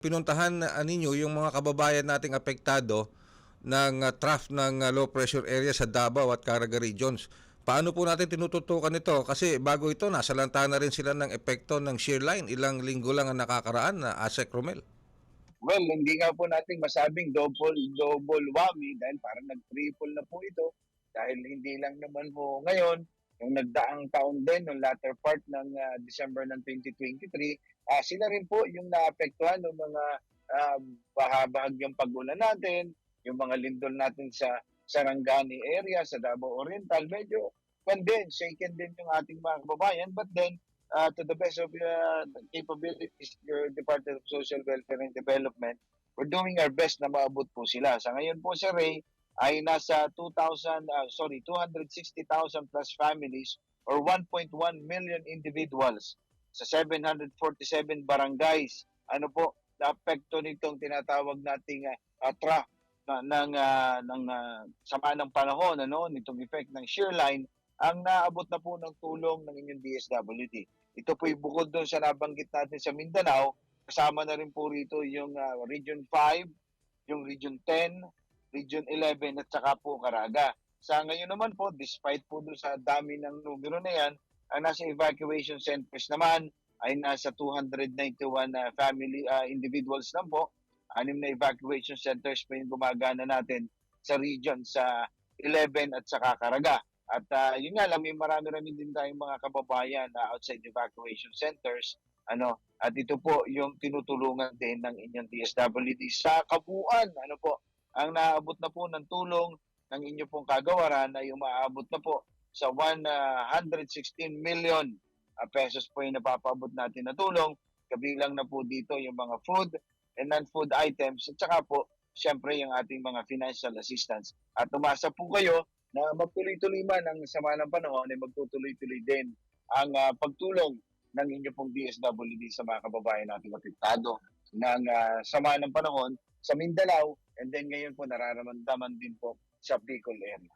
pinuntahan na ninyo yung mga kababayan nating apektado ng uh, trough ng uh, low pressure area sa Davao at Caraga regions. Paano po natin tinututukan ito? Kasi bago ito, nasa lantahan na rin sila ng epekto ng shear line. Ilang linggo lang ang nakakaraan na Asek Romel. Well, hindi nga po natin masabing double double whammy dahil parang nag-triple na po ito dahil hindi lang naman po ngayon yung nagdaang taon din ng latter part ng ah, December ng 2023 ah, sila rin po yung naapektuhan ng mga uh, bahabahagyang pag-ulan natin yung mga lindol natin sa Sarangani area sa Davao Oriental medyo din, shaken din yung ating mga kababayan but then uh, to the best of uh, capabilities your Department of Social Welfare and Development, we're doing our best na maabot po sila. Sa ngayon po, Sir Ray, ay nasa 2,000, uh, sorry, 260,000 plus families or 1.1 million individuals sa 747 barangays. Ano po, na-apekto nitong tinatawag nating uh, atra na, ng, uh, ng uh, sama ng panahon, ano, nitong effect ng shear line, ang naabot na po ng tulong ng inyong DSWD. Ito po'y bukod doon sa nabanggit natin sa Mindanao, kasama na rin po rito yung ah, Region 5, yung Region 10, Region 11 at saka po Caraga. Sa ngayon naman po, despite po doon sa dami ng numero na yan, ang nasa evacuation centers naman ay nasa 291 na family ah, individuals lang po. Anim na evacuation centers po yung gumagana natin sa region sa 11 at saka Caraga. At ah, yun nga lang, may marami-rami din tayong mga kababayan na outside evacuation centers. Ano, at ito po yung tinutulungan din ng inyong DSWD sa kabuuan. Ano po, ang naabot na po ng tulong ng inyo pong kagawaran ay umaabot na po sa 116 million ah, pesos po yung napapaabot natin na tulong. Kabilang na po dito yung mga food and non-food items at saka po, siyempre yung ating mga financial assistance. At umasa po kayo na magtuloy-tuloy man ang sama ng panahon ay magtutuloy-tuloy din ang ah, pagtulong ng inyo pong DSWD sa mga kababayan nating apektado ng ah, sama ng panahon sa Mindanao and then ngayon po nararamdaman din po sa Bicol area.